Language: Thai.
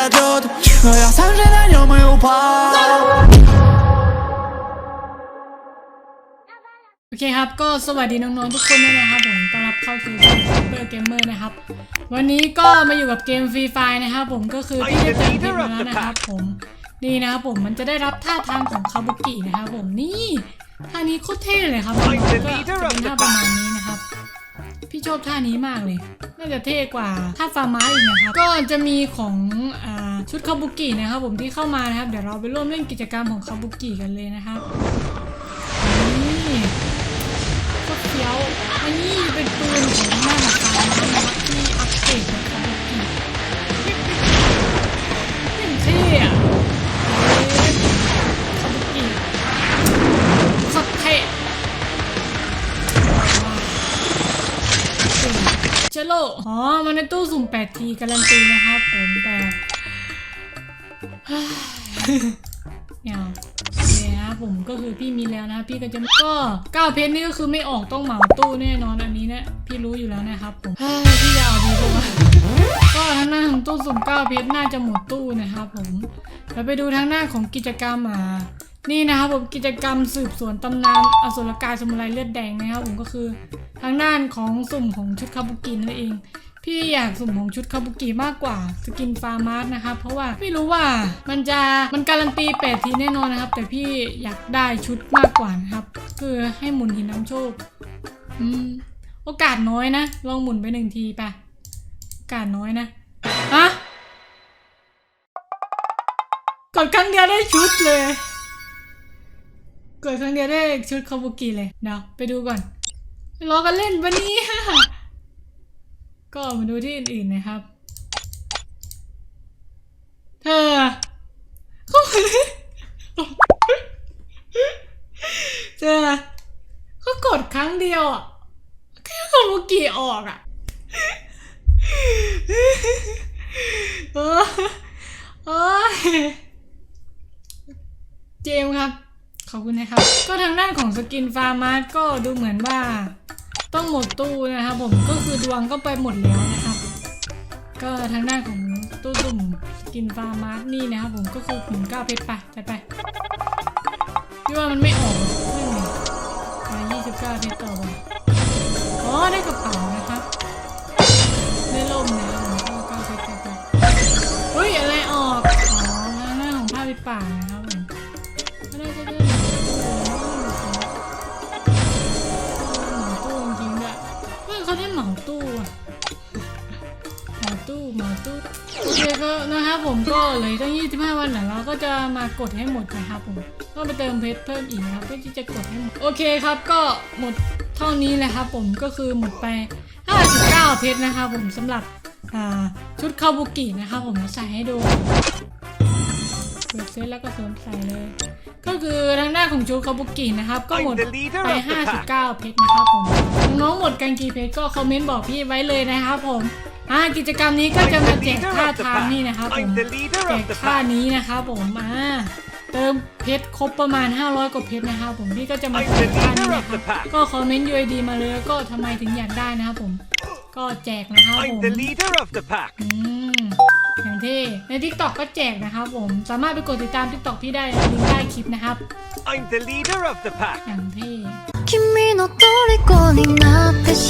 дадут Но я сам же на нем и упал โอเคครับ ก็สวัสดีน้องๆทุกคนด้วยนะครับผมต้อนรับเข้าสู่ช่องเบอร์เกมเมอร์นะครับ วันนี้ก็มาอยู่กับเกมฟรีไฟนะครับผมก็คือที่ได้เติมเมมาแล้วนะครับผมนี่นะครับผมมันจะได้รับท่าทางของคาบุกินะครับผมนี่ท่านี้โคตรเท่เลยครับก็จะเป็นท่าประมาณนี้นะครับ พี่ชอบท่านี้มากเลย น่าจะเท่กว่าท่าฟาร์มาอีกนะครับก็จะมีของอชุดคาบุกินะครับผมที่เข้ามานะครับ เดี๋ยวเราไปร่วมเล่นกิจกรรมของคาบุกิกันเลยนะครับ โลอ๋อ มันในตู้สุ่ม8ทีการันตีนะครับผมแต่เนี่ยครับผมก็คือพี่มีแล้วนะ พี่ก็จะก็ก้าเพชรนี่ก็คือไม่ออกต้องเหมาตู้แน่นอนอันนี้เนี่ยพี่รู้อยู่แล้วนะครับผมพี่จะเอาดีกว่าก็ทางหน้าของตู้สุ่มก้าเพชรน่าจะหมดตู้นะครับผมเราไปดูทางหน้าของกิจกรรมอ่านี่นะครับผมกิจกรรมสืบสวนตำนานอสุรกายสมุไรเลือดแดงนะครับผมก็คือ ทางด้านของสุ่มของชุดคาบุกินั่นเอง พี่อยากสุ่มของชุดคาบุกิมากกว่าสกินฟาร์มาร์นะครับเพราะว่าไม่รู้ว่ามันจะมันการันตีแปดทีแน่นอนนะครับ แต่พี่อยากได้ชุดมากกว่านะครับ คือให้หมุนหินน้ำโชคอืมโอกาสน้อยนะ ลองหมุนไปหนึ่งทีไปโอกาสน้อยนะฮะกดครั้งเดียวได้ชุดเลยกดครั้งเดียวได้ชุดคาบุกิเลยเดี๋ยวไปดูก่อน รอกันเล่นวันนี้ก็มาดูที่อื่นๆนะครับ เธอเขาเจอเขากดครั้งเดียวอะแค่คาบุกิออกอะเออโอ้ยเจมส์ครับ ขอบคุณนะครับ ก็ทางด้านของสกินฟาร์มาร์ก็ดูเหมือนว่า ต้องหมดตู้นะครับผมก็คือดวงก็ไปหมดแล้วนะครับ ก็ทางด้านของตู้ตุ่มกินฟาร์มาร์นี่นะครับผมก็คือหนึ่งเก้าเพชรไปไปไปที่ว่ามันไม่ออกไม่เหมือนไปยี่สิบเก้าเพชรต่อวันอ๋อได้กระเป๋านะ มาตู้หมาตู้หมาตู้โอเคก็นะครับผมก็เลยตั้ง 25 วันแหละเราก็จะมากดให้หมดนะครับผมก็ไปเติมเพชรเพิ่มอีกนะครับเพื่อที่จะกดให้หมดโอเคครับก็หมดเท่านี้เลยครับผมก็คือหมดไป 59 เพชรนะครับผมสำหรับชุดคาบุกินะครับผมใส่ให้ดูเปิดเซตแล้วก็สวมใส่เลย ก็คือทางด้านของชูคาบุกินะครับ ก็หมดไป 59 เพชรนะครับผมน้อง นกี่เพชรก็คอมเมนต์บอกพี่ไว้เลยนะครับผมอ่ากิจกรรมนี้ก็จะมาแจกค่าทางนี่นะครับผม I'm the leader แจ of ก the ค่า pack นี้นะครับผมอ่าเติมเพชรครบประมาณ 500 กว่าเพชรนะครับผมพี่ก็จะมา I'm แจ the กค่านี้ leader นะ of ครั the บ pack ก็คอมเมนต์ UID มาเลยแล้วก็ทำไมถึงอยากได้นะครับผม ก็แจกนะครับผ I'm ม the leader of the pack อืมอย่างเท่ใน TikTok ก็แจกนะครับผม สามารถไปกดติดตาม TikTok พี่ได้ลิงก์ใต้คลิปนะครับ I'm the leader of the pack อย่างเท่君の虜になってしまう。